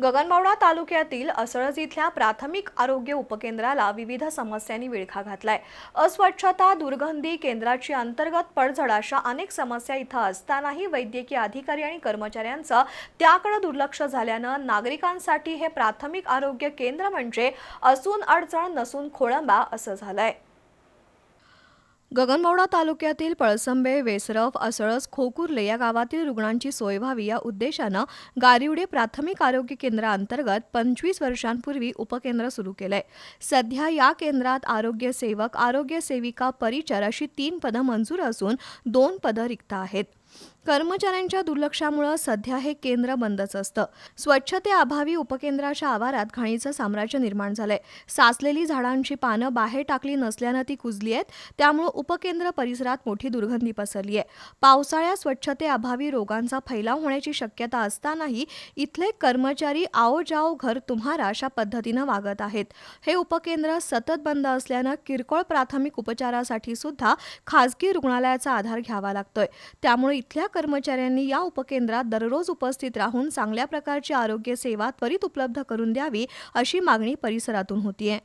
गगनबावडा तालुक्यातील असळज इथल्या प्राथमिक आरोग्य उपकेंद्राला विविध समस्यांनी विळखा घातलाय. अस्वच्छता दुर्गंधी केंद्राची अंतर्गत पडझड अशा अनेक समस्या इथं असतानाही वैद्यकीय अधिकारी आणि कर्मचाऱ्यांचं त्याकडे दुर्लक्ष झाल्यानं नागरिकांसाठी हे प्राथमिक आरोग्य केंद्र म्हणजे असून अडचण नसून खोळंबा असं झालंय. गगनबावडा तालुक्यातील पळसंबे वेसरफ असळस खोकुर्ले या गावातील रुग्णांची सोय व्हावी या उद्देशानं गारिवडे प्राथमिक आरोग्य केंद्राअंतर्गत पंचवीस वर्षांपूर्वी उपकेंद्र सुरू केलंय. सध्या या केंद्रात आरोग्य सेवक आरोग्य सेविका परिचर अशी तीन पदं मंजूर असून दोन पदं रिक्त आहेत. कर्मचाऱ्यांच्या दुर्लक्षामुळे सध्या हे केंद्र बंदच असतं. स्वच्छतेअभावी उपकेंद्राच्या आवारात घाणीचं साम्राज्य निर्माण झालंय. साचलेली झाडांची पानं बाहेर टाकली नसल्यानं ती कुजली आहेत. त्यामुळे उपकेंद्र परिसरात मोठी दुर्गंधी पसरली आहे पावसाळ्यात स्वच्छतेअभावी रोगांचा फैलाव होण्याची शक्यता असतानाही इथले कर्मचारी आओ जाओ घर तुम्हारा अशा पद्धतीनं वागत आहेत. हे उपकेंद्र सतत बंद असल्यानं किरकोळ प्राथमिक उपचारासाठी सुद्धा खासगी रुग्णालयाचा आधार घ्यावा लागतोय. त्यामुळे इथल्या कर्मचाऱ्यांनी या उपकेंद्रात दररोज उपस्थित राहून चांगल्या प्रकारची आरोग्य सेवा त्वरित उपलब्ध करून द्यावी अशी मागणी परिसरातून होतीये.